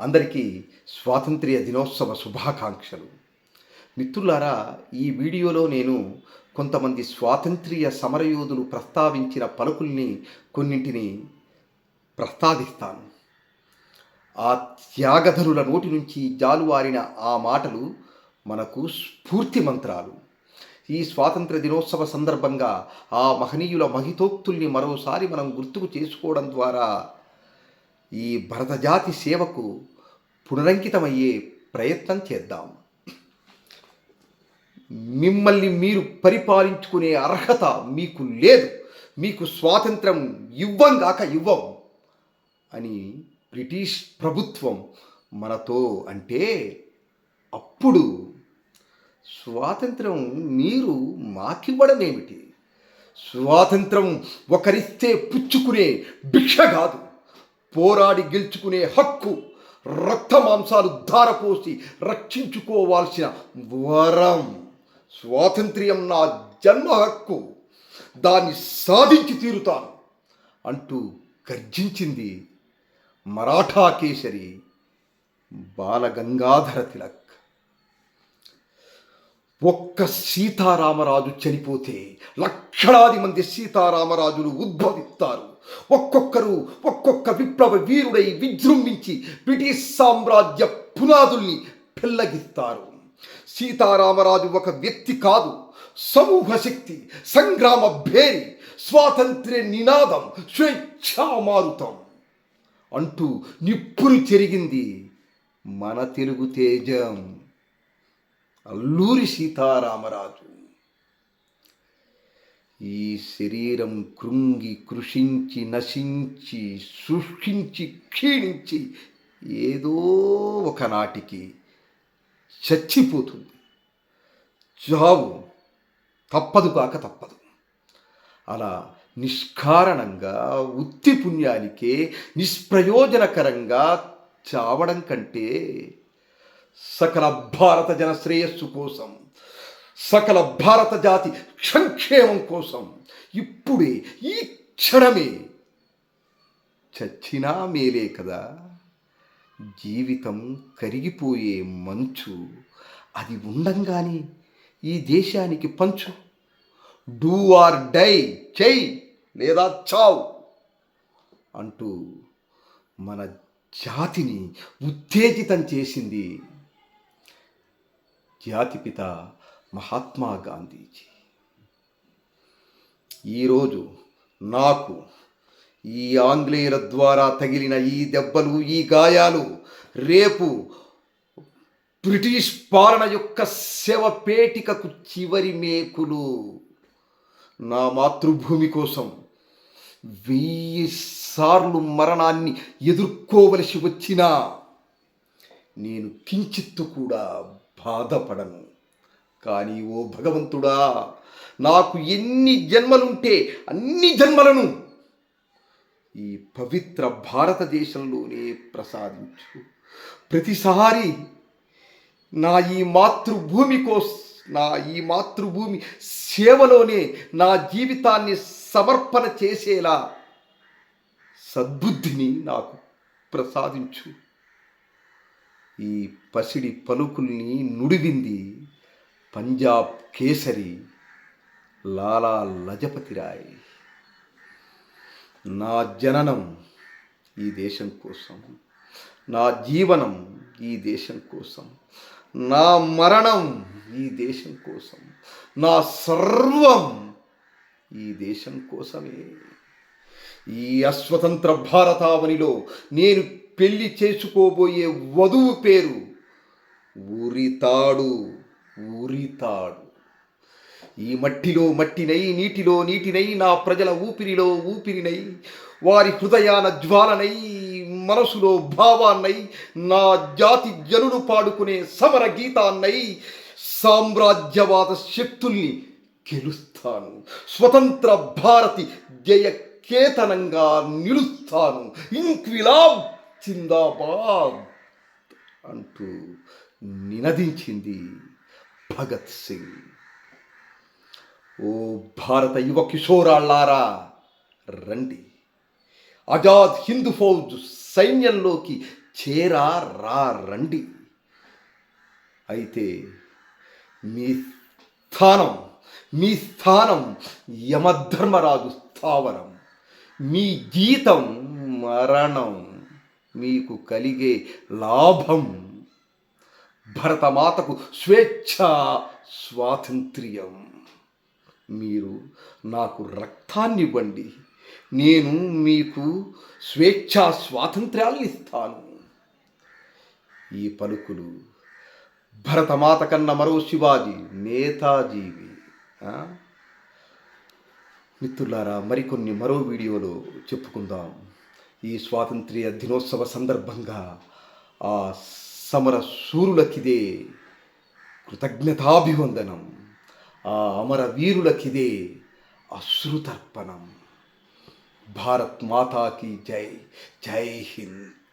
అందరికీ స్వాతంత్ర్య దినోత్సవ శుభాకాంక్షలు. మిత్రులారా ఈ వీడియోలో నేను కొంతమంది స్వాతంత్ర్య సమరయోధులు ప్రస్తావించిన పలుకుల్ని కొన్నింటిని ప్రస్తావిస్తాను. ఆ త్యాగధనుల నోటి నుంచి జాలువారిన ఆ మాటలు మనకు స్ఫూర్తి మంత్రాలు. ఈ స్వాతంత్ర దినోత్సవ సందర్భంగా ఆ మహనీయుల మహితోక్తుల్ని మరోసారి మనం గుర్తుకు చేసుకోవడం ద్వారా ఈ భరతజాతి సేవకు పునరంకితమయ్యే ప్రయత్నం చేద్దాం. మిమ్మల్ని మీరు పరిపాలించుకునే అర్హత మీకు లేదు. మీకు స్వాతంత్రం ఇవ్వంగాక ఇవ్వం అని బ్రిటిష్ ప్రభుత్వం మనతో అంటే అప్పుడు స్వాతంత్రం మీరు మాకివ్వడం ఏమిటి స్వాతంత్రం ఒకరిస్తే పుచ్చుకునే భిక్ష కాదు. పోరాడి గెలుచుకునే హక్కు రక్త మాంసాలు ధారపోసి రక్షించుకోవాల్సిన వరం స్వాతంత్ర్యం నా జన్మ హక్కు. దాన్ని సాధించి తీరుతాను అంటూ గర్జించింది మరాఠా కేసరి బాలగంగాధర తిలక్. ఒక్క సీతారామరాజు చనిపోతే లక్షలాది మంది సీతారామరాజులు ఉద్భవిస్తారు. ఒక్కొక్కరు ఒక్కొక్క విప్లవ వీరుడై విజృంభించి బ్రిటిష్ సామ్రాజ్య పునాదుల్ని పెల్లగిస్తారు సీతారామరాజు ఒక వ్యక్తి కాదు. సమూహ శక్తి సంగ్రామ భేరి స్వాతంత్ర్య నినాదం స్వేచ్ఛామారుతం అంటూ నిప్పులు చెరిగింది మన తెలుగు తేజం. అల్లూరి సీతారామరాజు. ఈ శరీరం కృంగి కృషించి నశించి సృష్టించి క్షీణించి ఏదో ఒకనాటికి చచ్చిపోతుంది. చావు తప్పదు కాక తప్పదు. అలా నిష్కారణంగా ఉత్తి పుణ్యానికే నిష్ప్రయోజనకరంగా చావడం కంటే సకల భారత జన శ్రేయస్సు కోసం సకల భారత జాతి సంక్షేమం కోసం ఇప్పుడే ఈ క్షణమే చచ్చినా మేలే కదా. జీవితం కరిగిపోయే మంచు అది ఉండంగానే ఈ దేశానికి పంచు. డూ ఆర్ డై చెయ్ లేదా చావ్ అంటూ మన జాతిని ఉత్తేజితం చేసింది జాతిపిత మహాత్మా గాంధీజీ. ఈరోజు నాకు ఈ ఆంగ్లేయుల ద్వారా తగిలిన ఈ దెబ్బలు ఈ గాయాలు రేపు బ్రిటిష్ పాలన యొక్క శవపేటికకు చివరి మేకులు నా మాతృభూమి కోసం వెయ్యి సార్లు మరణాన్ని ఎదుర్కోవలసి వచ్చినా నేను కించిత్తు కూడా బాధపడను. కానీ ఓ భగవంతుడా నాకు ఎన్ని జన్మలుంటే అన్ని జన్మలను ఈ పవిత్ర భారతదేశంలోనే ప్రసాదించు. ప్రతిసారి నా ఈ మాతృభూమి కోస్ నా ఈ మాతృభూమి సేవలోనే నా జీవితాన్ని సమర్పణ చేసేలా సద్బుద్ధిని నాకు ప్రసాదించు. ఈ పసిడి పలుకుల్ని నుడివింది పంజాబ్ కేసరి లాలా లజపతి రాయ్. నా జననం ఈ దేశం కోసం. నా జీవనం ఈ దేశం కోసం. నా మరణం ఈ దేశం కోసం. నా సర్వం ఈ దేశం కోసమే. ఈ అస్వతంత్ర భారతావనిలో నేను పెళ్ళి చేసుకోబోయే వధువు పేరు ఉరితాడు ఉరితాడు ఈ మట్టిలో మట్టినై నీటిలో నీటినై నా ప్రజల ఊపిరిలో ఊపిరినై వారి హృదయాన జ్వాలనై మనసులో భావాన్నై నా జాతి జనులు పాడుకునే సమర గీతాన్నై సామ్రాజ్యవాద శక్తుల్ని గెలుస్తాను. స్వతంత్ర భారతి జయ కేతనంగా నిలుస్తాను. ఇంక్విలాబ్ జిందాబాద్ అంటూ నినదించింది భగత్ సింగ్. ఓ భారత యువ కిషోరాళ్ళారా రండి. ఆజాద్ హిందూ ఫౌజ్ సైన్యంలోకి చేరా రా రండి. అయితే మీ స్థానం మీ స్థానం యమధర్మరాజు స్థావరం. మీ జీతం మరణం మీకు కలిగే లాభం భరతమాతకు స్వేచ్ఛ స్వాతంత్ర్యం. మీరు నాకు రక్తాన్ని ఇవ్వండి నేను మీకు స్వేచ్ఛా స్వాతంత్ర్యాలు ఇస్తాను ఈ పలుకులు భరతమాత కన్న మరో శివాజీ నేతాజీవి. మిత్రులారా మరికొన్ని మరో వీడియోలో చెప్పుకుందాం. ఈ స్వాతంత్ర్య దినోత్సవ సందర్భంగా ఆ సమర సూరులకిదే కృతజ్ఞతాభివందనం ఆ అమర వీరులకిదే అశ్రుతర్పణం. భారత్ మాతాకి జై జై హింద్.